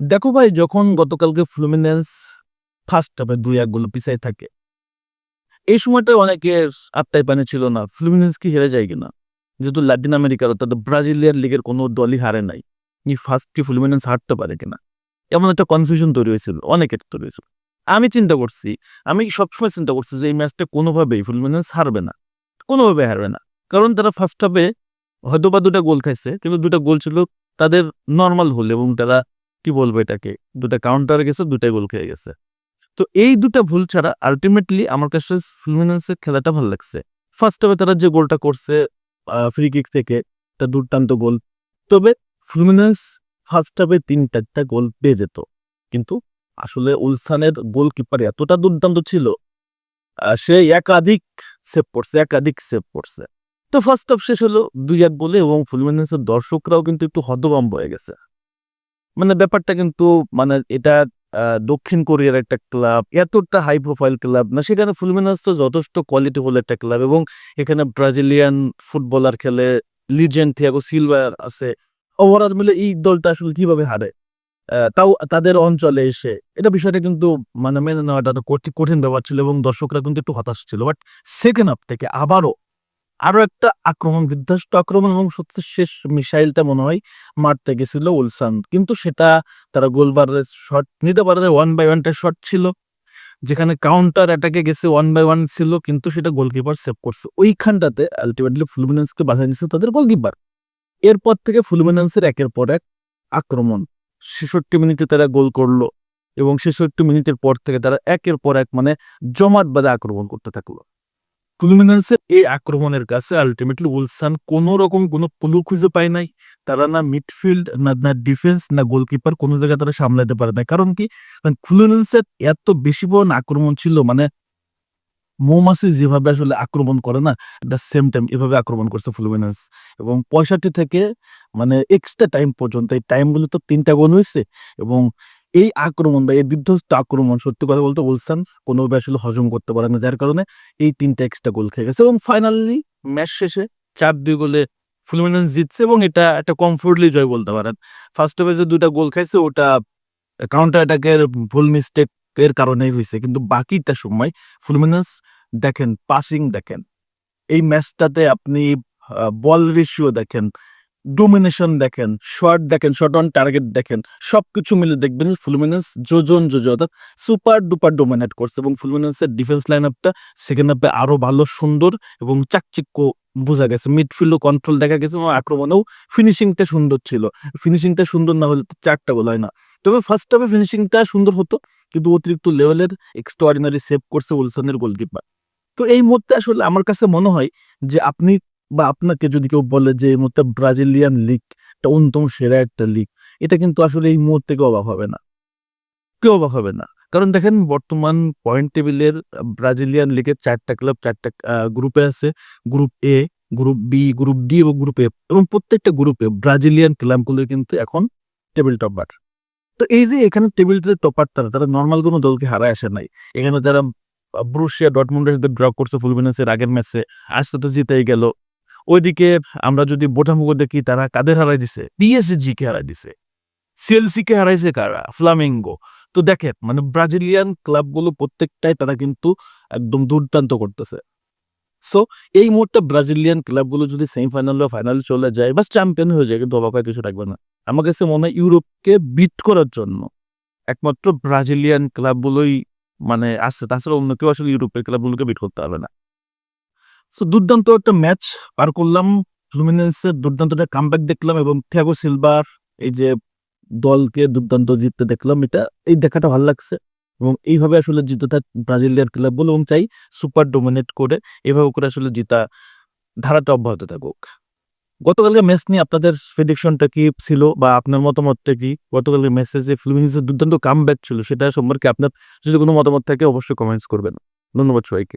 দেখো ভাই, যখন গতকালকে ফ্লুমিনেন্স ফার্স্ট হাফে দুই এক গোল পিছাই থাকে, এই সময়টা অনেকের আত্মায় পানি ছিল না ফ্লুমিনেন্স কি হেরে যায় কিনা? যেহেতু লাতিন আমেরিকার অর্থাৎ ব্রাজিলিয়ান লিগের কোনো দলই হারে নাই এই ফার্স্ট কি ফ্লুমিনেন্স হারতে পারে কিনা? এমন একটা কনফিউশন তৈরি হয়েছিল, অনেকের তৈরি হয়েছিল। আমি চিন্তা করছি, আমি সবসময় চিন্তা করছি যে এই ম্যাচটা কোনোভাবেই ফ্লুমিনেন্স হারবে না কোনোভাবে হারবে না। কারণ তারা ফার্স্ট হাফে হয়তো বা দুটা গোল খাইছে, কিন্তু দুটা গোল ছিল তাদের নর্মাল হল এবং তারা কি বলব এটাকে? দুটা কাউন্টার গেছে দুটা গোল খেয়ে গেছে। তো এই দুটা ভুল ছাড়া আলটিমেটলি আমার কাছে ফ্লুমিনেন্সের খেলাটা ভালো লাগছে। ফার্স্ট হাফে তারা যে গোলটা করছে ফ্রি কিক থেকে তা দুর্দান্ত গোল। তবে ফ্লুমিনেন্স ফার্স্ট হাফে তিন, চারটা গোল পেয়ে যেত। কিন্তু আসলে উলসানের গোলকিপার এতটা দুর্দান্ত ছিল সে একাধিক সেভ করছে, একাধিক সেভ করছে। তো ফার্স্ট হাফ শেষ হলো দুই এক বলে এবং ফ্লুমিনেন্সের দর্শকরাও কিন্তু একটু হতভম্ব হয়ে গেছে। মানে ব্যাপারটা কিন্তু মানে এটা দক্ষিণ কোরিয়ার একটা ক্লাব, এতটা হাই প্রোফাইল ক্লাব না, সেখানে ফুলমিনাস তো যথেষ্ট কোয়ালিটি হল একটা ক্লাব এবং এখানে ব্রাজিলিয়ান ফুটবলার খেলে লিজেন্ড থিয়াগো সিলভা আছে, ওভারঅল মিলে এই দলটা আসলে কীভাবে হারে? তাও তাদের অঞ্চলে এসে, এটা বিষয়টা কিন্তু মানে মেনে নেওয়াটা কঠি- কঠিন ব্যাপার ছিল এবং দর্শকরা কিন্তু একটু হতাশ ছিল বাট সেকেন্ড হাফ থেকে আবারও আরও একটা আক্রমণ, বিধ্বস্ত আক্রমণ এবং সত্যি শেষ মিসাইলটা মনে হয় মারতে গেছিল উলসান। কিন্তু সেটা তারা গোলবারের শট নিতে পারে ওয়ান বাই ওয়ানটা শট ছিল, যেখানে কাউন্টার অ্যাটাকে গেছে ওয়ান বাই ওয়ান ছিল, কিন্তু সেটা গোলকিপার সেভ করছে। ওইখানটাতে আলটিমেটলি ফুলমিনেন্সকে বাধা দিচ্ছে তাদের গোলকিপার এরপর থেকে ফুলমিনেন্সের একের পর এক আক্রমণ। ছেষট্টি মিনিটে তারা গোল করল এবং ছেষট্টি মিনিটের পর থেকে তারা একের পর এক মানে জমাট বাঁধা আক্রমণ করতে থাকল। ফুলমিনেন্সের এই আক্রমণের কাছে আলটিমেটলি উলসান কোনো রকম কোনো পুলু খুঁজে পায় নাই। তারা না মিডফিল্ড না না ডিফেন্স না গোলকিপার কোনো জায়গায় তারা সামলাতে পারে না কারণ কি? কারণ এত বেশি পরিমাণ আক্রমণ ছিল মানে মৌমাছি যেভাবে আসলে আক্রমণ করে না এটা সেম টাইম এভাবে আক্রমণ করছে ফ্লুমিনেন্স এবং পঁয়ষট্টি থেকে মানে এক্সট্রা টাইম পর্যন্ত, এই টাইমগুলো তো তিনটা গোল হয়েছে এবং এই আক্রমণ বা এই বিধ্বস্ত আক্রমণ সত্যি কথা বলতে বলছেন কোনোভাবে আসলে হজম করতে পারে না। যার কারণে এই তিনটা এক্সট্রা গোল খেয়ে গেছে এবং ফাইনালি ম্যাচ শেষে চার দুই গোলে ফ্লুমিনেন্স জিতছে এবং এটা একটা কমফোর্টলি জয় বলতে পারেন। ফার্স্ট হাফে যে দুটা গোল খাইছে, ওটা কাউন্টার অ্যাটাকের ভুল মিস্টেক এর কারণেই হয়েছে কিন্তু বাকিটা সময় ফ্লুমিনেন্স দেখেন পাসিং দেখেন। এই ম্যাচটাতে আপনি বল রেশিও দেখেন। ডোমিনেশন দেখেন শর্ট দেখেন শর্ট অন টার্গেট দেখেন, সবকিছু মিলে দেখবেন ফ্লুমিনেন্স যোজন যোজ অর্থাৎ সুপার ডুপার ডোমিনেট করছে এবং ফ্লুমিনেন্সের ডিফেন্স লাইন আপটা সেকেন্ড হাফে আরও ভালো, সুন্দর এবং চাকচিক্য বোঝা গেছে। মিডফিল্ডও কন্ট্রোল দেখা গেছে এবং আক্রমণেও ফিনিশিংটা সুন্দর ছিল। ফিনিশিংটা সুন্দর না হলে তো চারটা গোল হয় না। তবে ফার্স্ট হাফে ফিনিশিংটা সুন্দর হতো, কিন্তু অতিরিক্ত লেভেলের এক্সট্রাঅর্ডিনারি সেভ করছে উলসানের গোলকিপার তো এই মুহূর্তে আসলে আমার কাছে মনে হয় যে আপনি বা আপনাকে যদি কেউ বলে যে মুহূর্তে ব্রাজিলিয়ান লিগ একটা অন্যতম সেরা একটা লিগ এটা কিন্তু আসলে এই মুহূর্তে কেউ অবাক হবে না। কেউ অবাক হবে না। কারণ দেখেন, বর্তমান পয়েন্ট টেবিলের ব্রাজিলিয়ান লিগের চারটা ক্লাব চারটা গ্রুপে আছে। Group A group B group D এবং গ্রুপ এ এবং প্রত্যেকটা গ্রুপে ব্রাজিলিয়ান ক্লাবগুলো কিন্তু এখন টেবিল টপার তো এই যে এখানে টেবিলটাতে টপার তারা তারা নর্মাল কোনো দলকে হারায় আসে নাই। এখানে যারা ব্রুশিয়া ডটমুন্ডের সাথে ড্র করছে, ফুলবিনাসের আগের ম্যাচে আজকে তো জিতেই গেল। ওইদিকে আমরা যদি বোটামুগো দেখি, তারা কাদের হারাই দিছে? পিএসজি কে হারাই দিছে। সিএলসি কে হারাইছে কারা? ফ্লামিঙ্গো তো দেখেন মানে ব্রাজিলিয়ান ক্লাবগুলো প্রত্যেকটাই তারা কিন্তু একদম দুর্দান্ত করতেছে। সো এই মুহূর্তে ব্রাজিলিয়ান ক্লাবগুলো যদি সেমিফাইনাল বা ফাইনালে চলে যায় বা চ্যাম্পিয়ন হয়ে যায়, কিন্তু অবাক কিছু রাখবে না। আমার কাছে মনে হয় ইউরোপকে বিট করার জন্য একমাত্র ব্রাজিলিয়ান ক্লাবগুলোই মানে আসছে তাছাড়া অন্য কেউ আসলে ইউরোপের ক্লাবগুলোকে বিট করতে পারবে না। সো দুর্দান্ত একটা ম্যাচ পার করলাম। ফ্লুমিনেন্সের দুর্দান্ত একটা কামব্যাক দেখলাম এবং থিয়াগো সিলভার এই যে দলকে দুর্দান্ত জিততে দেখলাম, এটা এই দেখাটা ভালো লাগছে। এবং এইভাবে আসলে জিতে থাক ব্রাজিলিয়ান ক্লাবগুলো এবং চাই সুপার ডোমিনেট করে এভাবে করে আসলে জিতা ধারাটা অব্যাহত থাকুক। গতকালকে ম্যাচ নিয়ে আপনাদের প্রেডিকশনটা কি ছিল বা আপনার মতামতটা কি? গতকালকে ম্যাচে যে ফিলিমিন্সের দুর্দান্ত কামব্যাক ছিল, সেটা সম্পর্কে আপনার যদি কোনো মতামত থাকে অবশ্যই কমেন্টস করবেন। ধন্যবাদ সবাইকে।